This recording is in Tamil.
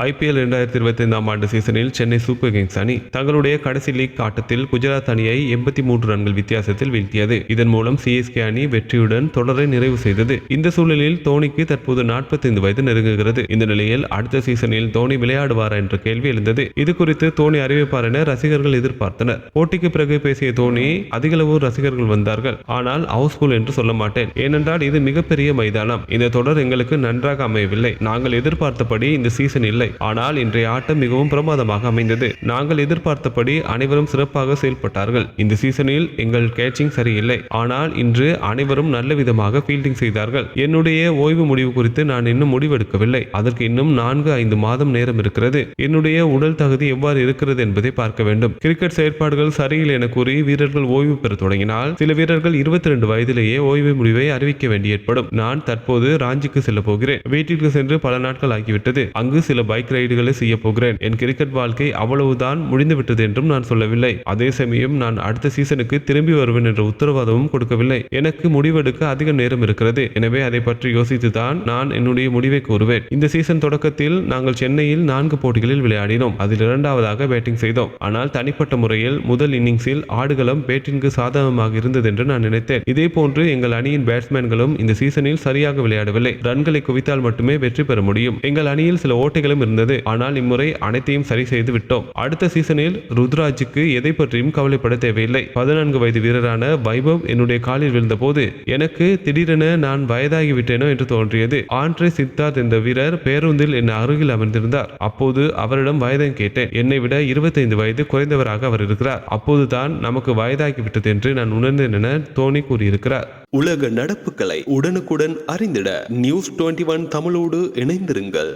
ஐபிஎல் இரண்டாயிரத்தி இருபத்தி ஐந்தாம் ஆண்டு சீசனில் சென்னை சூப்பர் கிங்ஸ் அணி தங்களுடைய கடைசி லீக் ஆட்டத்தில் குஜராத் அணியை எண்பத்தி மூன்று ரன்கள் வித்தியாசத்தில் வீழ்த்தியது. இதன் மூலம் சிஎஸ்கே அணி வெற்றியுடன் தொடரை நிறைவு செய்தது. இந்த சூழலில் தோனிக்கு தற்போது 45 வயது நெருங்குகிறது. இந்த நிலையில் அடுத்த சீசனில் தோனி விளையாடுவாரா என்ற கேள்வி எழுந்தது. இது குறித்து தோனி அறிவிப்பார் என ரசிகர்கள் எதிர்பார்த்தனர். போட்டிக்கு பிறகு பேசிய தோனி அதிகளவு ரசிகர்கள் வந்தார்கள். ஆனால் ஹவுஸ்ஃபுல் என்று சொல்ல மாட்டேன். ஏனென்றால் இது மிகப்பெரிய மைதானம். இந்த தொடர் எங்களுக்கு நன்றாக அமையவில்லை. நாங்கள் எதிர்பார்த்தபடி இந்த சீசன் இல்லை. ஆனால் இன்றைய ஆட்டம் மிகவும் பிரமாதமாக அமைந்தது. நாங்கள் எதிர்பார்த்தபடி அனைவரும் சிறப்பாக செயல்பட்டார்கள். இந்த சீசனில் எங்கள் கேச்சிங் சரியில்லை. ஆனால் இன்று அனைவரும் நல்ல விதமாக ஃபீல்டிங் செய்தார்கள். என்னுடைய ஓய்வு முடிவு குறித்து நான் இன்னும் முடிவெடுக்கவில்லை. அதற்கு இன்னும் நான்கு ஐந்து மாதம் நேரம் இருக்கிறது. என்னுடைய உடல் தகுதி எவ்வாறு இருக்கிறது என்பதை பார்க்க வேண்டும். கிரிக்கெட் செயற்பாடுகள் சரியில்லை என கூறி வீரர்கள் ஓய்வு பெற தொடங்கினால் சில வீரர்கள் இருபத்தி ரெண்டு வயதிலேயே ஓய்வு முடிவை அறிவிக்க வேண்டி ஏற்படும் நான் தற்போது ராஞ்சிக்கு செல்ல போகிறேன். வீட்டிற்கு சென்று பல நாட்கள் ஆகிவிட்டது. அங்கு சில பைக் ரைடுகளை செய்ய போகிறேன். என் கிரிக்கெட் வாழ்க்கை அவ்வளவுதான் முடிந்துவிட்டது என்றும் நான் சொல்லவில்லை. அதே சமயம் நான் அடுத்த சீசனுக்கு திரும்பி வருவேன் என்ற உத்தரவாதமும் கொடுக்கவில்லை. எனக்கு முடிவெடுக்க அதிக நேரம் இருக்கிறது. எனவே அதை பற்றி யோசித்துதான் நான் என்னுடைய முடிவை கூறுவேன். இந்த சீசன் தொடக்கத்தில் நாங்கள் சென்னையில் நான்கு போட்டிகளில் விளையாடினோம். அதில் இரண்டாவதாக பேட்டிங் செய்தோம். ஆனால் தனிப்பட்ட முறையில் முதல் இன்னிங்ஸில் ஆடுகளம் பேட்டிங்கு சாதகமாக இருந்தது என்று நான் நினைத்தேன். இதே போன்று எங்கள் அணியின் பேட்ஸ்மேன்களும் இந்த சீசனில் சரியாக விளையாடவில்லை. ரன்களை குவித்தால் மட்டுமே வெற்றி பெற முடியும். எங்கள் அணியில் சில ஓட்டைகளும் இருந்தது. ஆனால் இம்முறை அனைத்தையும் சரி செய்து விட்டோம். அடுத்த சீசனில் ருத்ராஜுக்கு எதை பற்றியும் கவலைப்பட தேவையில்லை. பதினான்கு வயது வீரரான வைபவ் என்னுடைய காலில் விழுந்தபோது எனக்கு திடீரென நான் வயதாகிவிட்டேனோ என்று தோன்றியது. ஆண்ட்ரே சித்தார்த் என்ற வீரர் பேருந்தில் என் அருகில் அமர்ந்திருந்தார். அப்போது அவரிடம் வயதை கேட்டேன். என்னை விட 25 வயது குறைந்தவராக அவர் இருக்கிறார். அப்போதுதான் நமக்கு வயதாகிவிட்டது என்று நான் உணர்ந்தேன் என தோனி கூறியிருக்கிறார். உலக நடப்புகளை உடனுக்குடன் அறிந்திட நியூஸ் டுவெண்ட்டி ஒன் தமிழோடு இணைந்திருங்கள்.